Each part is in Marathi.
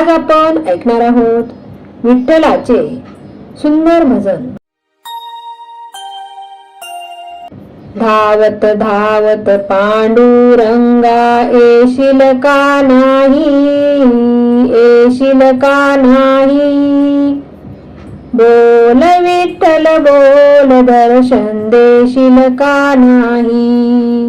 आज आपण ऐकणार आहोत विठ्ठलाचे सुंदर भजन. धावत धावत पांडुरंगा येशील का नाही? येशील का नाही? बोल विठ्ठल बोल दर्शन देशील का नाही?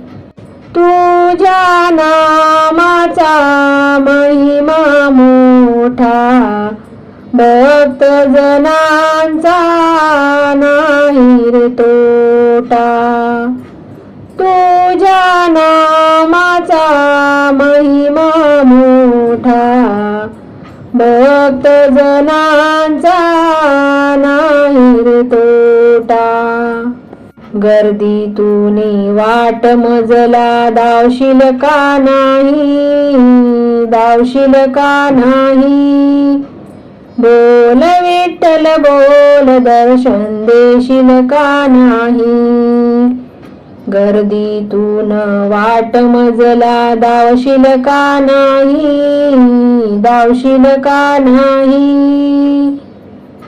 तुझ्या नामाचा महिमा मोठा भक्त जनांचा नाही रे तोटा. तुझ्या नामाचा महिमा मोठा भक्त जनांचा नाही रे तोटा. गर्दीतून वाट मजला दावशील का नाही? दावशील का नाही? बोल विठ्ठल बोल दर्शन देशील का नाही? गर्दीतून वाट मजला दावशील का नाही? दावशील का नाही?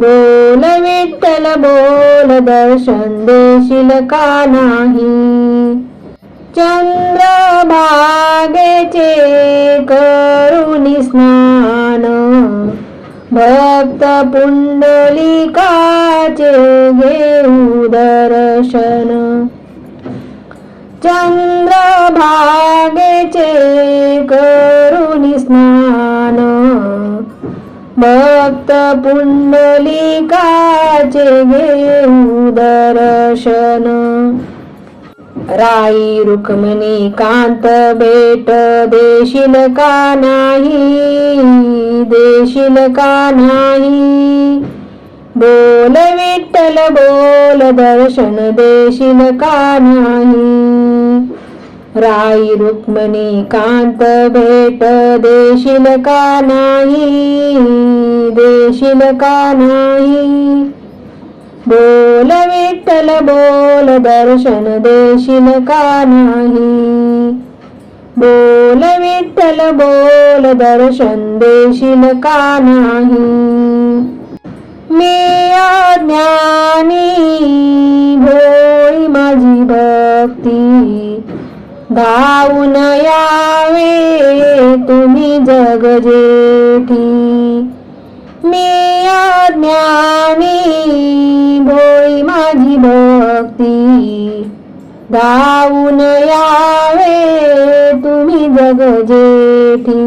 बोल विठ्ठल बोल दर्शन देशील का नाही? चंद्रभागेचे करुणी स्नान भक्त पुंडलिकाचे घेऊ दर्शन. चंद्रभागेचे करुणी स्नान भक्त पुंडलिकाचे घेऊ दर्शन. राई रुक्मिणी कांत बेट देशील का नाही? देशील का नाही? बोल विठ्ठल बोल दर्शन देशील का नाही? राई रुक्मिणी कांत भेट देशील का नाही? देशील का नाही? बोल विठ्ठल बोल दर्शन देशील का नाही? बोल विठ्ठल बोल दर्शन देशील का नाही? मी अज्ञानी भोळी माझी भक्ती. धावून यावे तुम्ही जग जेठी मी अज्ञानी भोळी माझी भक्ती. धावून यावे तुम्ही जग जेठी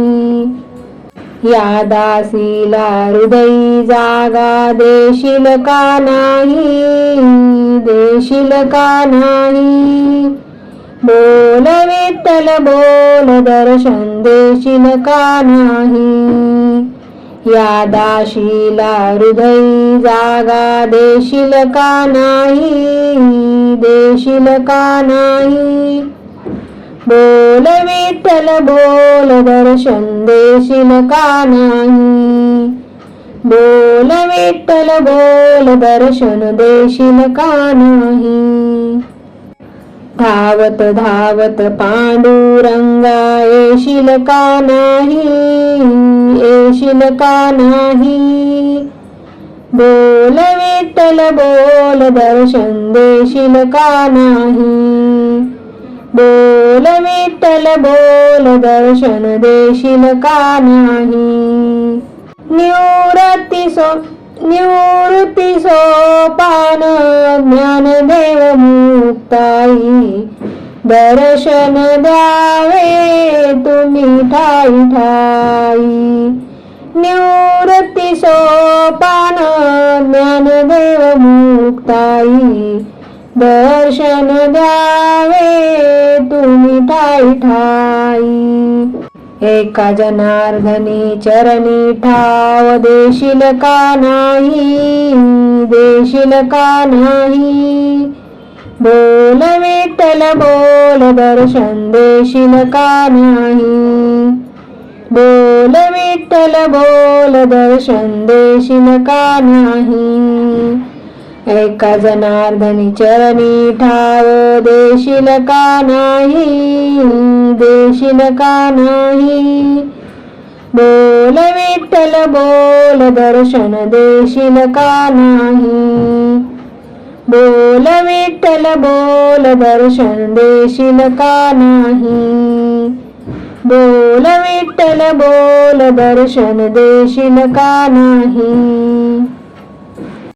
या दासीला हृदय जागा देशील का नाही? देशील का नाही? विठ्ठल बोल दर्शन देशील का नाही? या दाशीला हृदयी जागा देशील का नाही? देशील का नाही? बोल विठ्ठल बोल दर्शन देशील का नाही? बोल विठ्ठल बोल दर्शन देशील का नाही? धावत धावत पांडुरंगा येशील का नाही? येशील का नाही? बोल विठ्ठल बोल दर्शन देशील का नाही? बोल विठ्ठल बोल दर्शन देशील का नाही? निवृत्ती सो निवृत्ती सोपान ज्ञानदेव मुक्ताई दर्शन द्यावे तुम्ही ठाई ठाई। निवृत्ती सोपान ज्ञानदेव मुक्ताई दर्शन द्यावे तुम्ही ठाई ठाई। एका जनार्दनी चरणी ठाव देशील का नाही? देशील का नाही? बोल विठ्ठल बोल दर्शन देशील का नाही? बोल विठ्ठल बोल दर्शन देशील का नाही? एका जनार्दनी चरणी ठाव देशील का नाही? देशील का नाही बोल विठ्ठल बोल दर्शन देशील का नाही? बोल विठ्ठल बोल दर्शन देशील का नाही? बोल विठ्ठल बोल दर्शन देशील का नाही?